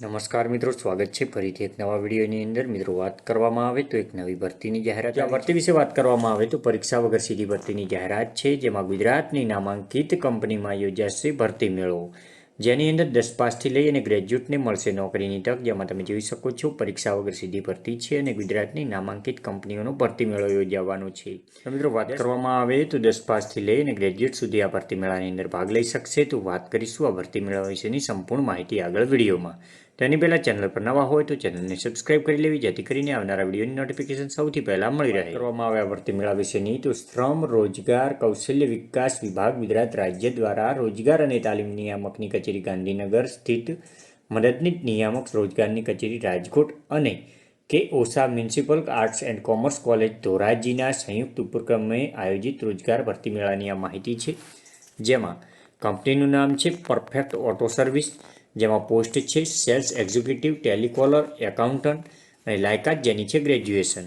નમસ્કાર મિત્રો સ્વાગત છે ફરીથી એક નવા વિડીયોની અંદર. મિત્રો વાત કરવામાં આવે તો એક નવી ભરતીની જાહેરાત. આ ભરતી વિશે વાત કરવામાં આવે તો પરીક્ષા વગર સીધી ભરતીની જાહેરાત છે જેમાં ગુજરાતની નામાંકિત કંપનીમાં યોજાશે ભરતી મેળો જેની અંદર દસ પાસથી લઈ અને ગ્રેજ્યુએટને મળશે નોકરીની તક જેમાં તમે જોઈ શકો છો પરીક્ષા વગર સીધી ભરતી છે અને ગુજરાતની નામાંકિત કંપનીઓનો ભરતી મેળો યોજાવાનો છે. તો મિત્રો વાત કરવામાં આવે તો દસ પાસથી લઈ અને ગ્રેજ્યુએટ સુધી આ ભરતી મેળાની અંદર ભાગ લઈ શકશે. તો વાત કરીશું આ ભરતી મેળા વિશેની સંપૂર્ણ માહિતી આગળ વિડીયોમાં. તેની પહેલાં ચેનલ પર નવા હોય તો ચેનલને સબસ્ક્રાઇબ કરી લેવી, જેથી કરીને આવનારા વિડીયોની નોટિફિકેશન સૌથી પહેલાં મળી રહે. કરવામાં આવ્યા ભરતી મેળા વિશેની તો શ્રમ, રોજગાર, કૌશલ્ય વિકાસ વિભાગ ગુજરાત રાજ્ય દ્વારા રોજગાર અને તાલીમ નિયામકની કચેરી ગાંધીનગર સ્થિત મદદનીશ નિયામક રોજગારની કચેરી રાજકોટ અને K Osa municipal arts and commerce college ધોરાજીના સંયુક્ત ઉપક્રમે આયોજિત રોજગાર ભરતી મેળાની આ માહિતી છે. જેમાં કંપનીનું નામ છે પરફેક્ટ ઓટો સર્વિસ જેમાં પોસ્ટ છે સેલ્સ એક્ઝિક્યુટિવ, ટેલિકોલર, એકાઉન્ટન્ટ અને લાયકાત જેની છે ગ્રેજ્યુએશન.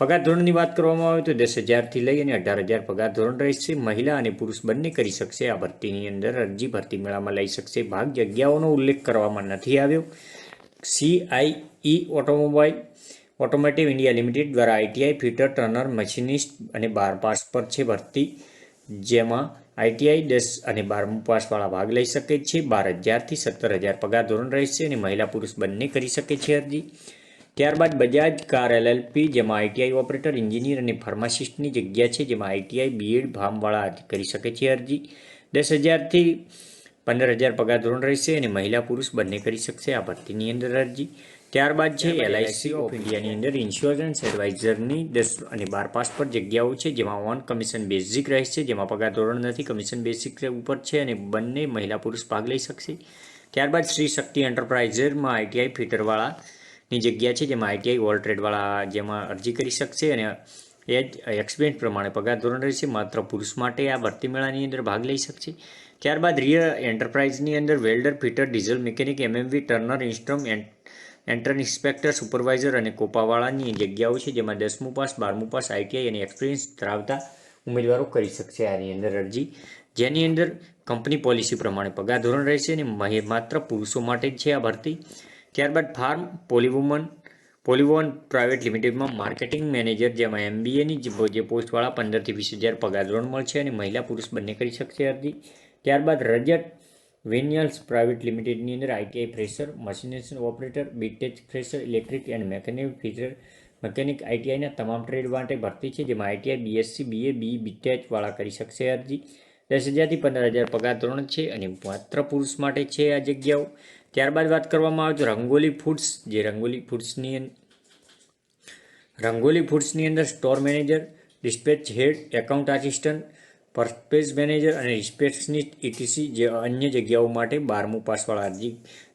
પગાર ધોરણની વાત કરવામાં આવે તો દસ હજારથી લઈ અને અઢાર હજાર પગાર ધોરણ રહેશે. મહિલા અને પુરુષ બંને કરી શકશે. આ ભરતીની અંદર અરજી ભરતી મેળામાં લઈ શકશે. ભાગ જગ્યાઓનો ઉલ્લેખ કરવામાં નથી આવ્યો. CIE automobile automotive India limited દ્વારા આઈટીઆઈ ફિટર ટર્નર મશીનિસ્ટ અને બાર પાસ પર છે ભરતી. જેમાં આઈટીઆઈ દસ અને બારમું પાસવાળા ભાગ લઈ શકે છે. બાર હજારથી સત્તર હજાર પગાર ધોરણ રહેશે અને મહિલા પુરુષ બંને કરી શકે છે અરજી. ત્યારબાદ બજાજ કાર એલએલપી જેમાં આઈટીઆઈ ઓપરેટર, એન્જિનિયર અને ફાર્માસિસ્ટની જગ્યા છે, જેમાં આઈટીઆઈ બીએડ ભામવાળા કરી શકે છે અરજી. દસ હજારથી પંદર હજાર પગાર ધોરણ રહેશે અને મહિલા પુરુષ બંને કરી શકશે આ ભરતીની અંદર અરજી. ત્યારબાદ છે એલઆઈસી ઓફ ઇન્ડિયાની અંદર ઇન્સ્યોરન્સ એડવાઇઝરની દસ અને બાર પાસ પર જગ્યાઓ છે જેમાં ઓન કમિશન બેઝિક રહેશે જેમાં પગાર ધોરણ નથી કમિશન બેઝિક ઉપર છે અને બંને મહિલા પુરુષ ભાગ લઈ શકશે. ત્યારબાદ શ્રી શક્તિ એન્ટરપ્રાઇઝરમાં આઈટીઆઈ ફિટરવાળાની જગ્યા છે જેમાં આઈટીઆઈ ટ્રેડવાળા જેમાં અરજી કરી શકશે અને એ જ એક્સપિરિયન્સ પ્રમાણે પગાર ધોરણ રહેશે, માત્ર પુરુષ માટે આ ભરતી મેળાની અંદર ભાગ લઈ શકશે. ત્યારબાદ રિયર એન્ટરપ્રાઇઝની અંદર welder fitter diesel mechanic MMV turner instrument inspector supervisor અને કોપાવાળાની જગ્યાઓ છે, જેમાં દસમું પાસ, બારમું પાસ, આઈટીઆઈ અને એક્સપિરિયન્સ ધરાવતા ઉમેદવારો કરી શકશે આની અંદર અરજી. જેની અંદર કંપની પોલિસી પ્રમાણે પગાર ધોરણ રહેશે અને માત્ર પુરુષો માટે જ છે આ ભરતી. ત્યારબાદ ફાર્મ પોલીવુમન પોલીવોન પ્રાઇવેટ લિમિટેડમાં માર્કેટિંગ મેનેજર, જેમાં એમબીએની જે પોસ્ટવાળા પંદરથી વીસ હજાર પગાર ધોરણ મળશે અને મહિલા પુરુષ બંને કરી શકશે અરજી. ત્યારબાદ રજત વેનિયલ્સ પ્રાઇવેટ લિમિટેડની અંદર ITI fresher, મશીનેશન operator B Tech fresher, electric and mechanic feature mechanic આઈટીઆઈના તમામ ટ્રેડ માટે ભરતી છે, જેમાં આઈટીઆઈ બીએસસી બીએ બી બીટેચવાળા કરી શકશે અરજી. દસ હજારથી પંદર હજાર પગાર ધોરણ છે અને માત્ર પુરુષ માટે છે આ જગ્યાઓ. ત્યારબાદ વાત કરવામાં આવે તો રંગોલી ફૂડ્સ, જે રંગોલી ફૂડ્સની રંગોલી ફૂડ્સની અંદર store manager, dispatch head, account assistant purchase manager અને રિસ્પેક્શનિસ્ટ ઇટીસી જે અન્ય જગ્યાઓ માટે બારમું પાસવાળા અરજી,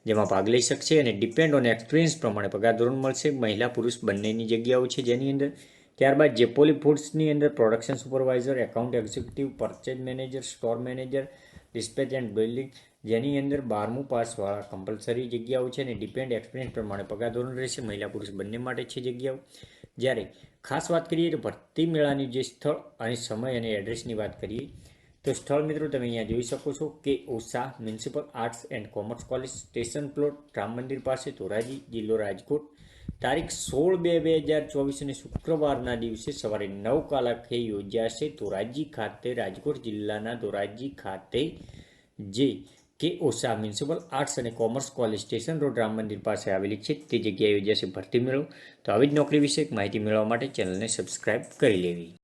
જેમાં ભાગ લઈ શકશે અને ડિપેન્ડ ઓન એક્સપિરિયન્સ પ્રમાણે પગાર ધોરણ મળશે. મહિલા પુરુષ બંનેની જગ્યાઓ છે જેની અંદર ત્યારબાદ જેપોલી ફૂડ્સની અંદર production supervisor, account executive, purchase manager, store manager, dispatch and building, જેની અંદર બારમું પાસવાળા કમ્પલસરી જગ્યાઓ છે અને ડિપેન્ડ એક્સપિરિયન્સ પ્રમાણે પગાર ધોરણ રહેશે. મહિલા પુરુષ બંને માટે છે જગ્યાઓ. જ્યારે ખાસ વાત કરીએ તો ભરતી મેળાની જે સ્થળ અને સમય અને એડ્રેસની વાત કરીએ તો સ્થળ મિત્રો તમે અહીંયા જોઈ શકો છો કે Osa municipal arts and commerce college, station plot, Ram Mandir પાસે, ધોરાજી જિલ્લો રાજકોટ તારીખ સોળ બે બે હજાર ચોવીસને શુક્રવારના દિવસે સવારે નવ કલાકે યોજાશે ધોરાજી ખાતે, રાજકોટ જિલ્લાના ધોરાજી ખાતે, જે કે ઓસા મ્યુનિસિપલ આર્ટ્સ અને commerce college station road Ram Mandir પાસે આવેલી છે. તે જગ્યાએ યોજાશે ભરતી મેળો. તો આવી જ નોકરી વિશે માહિતી મેળવવા માટે ચેનલને સબસ્ક્રાઇબ કરી લેવી.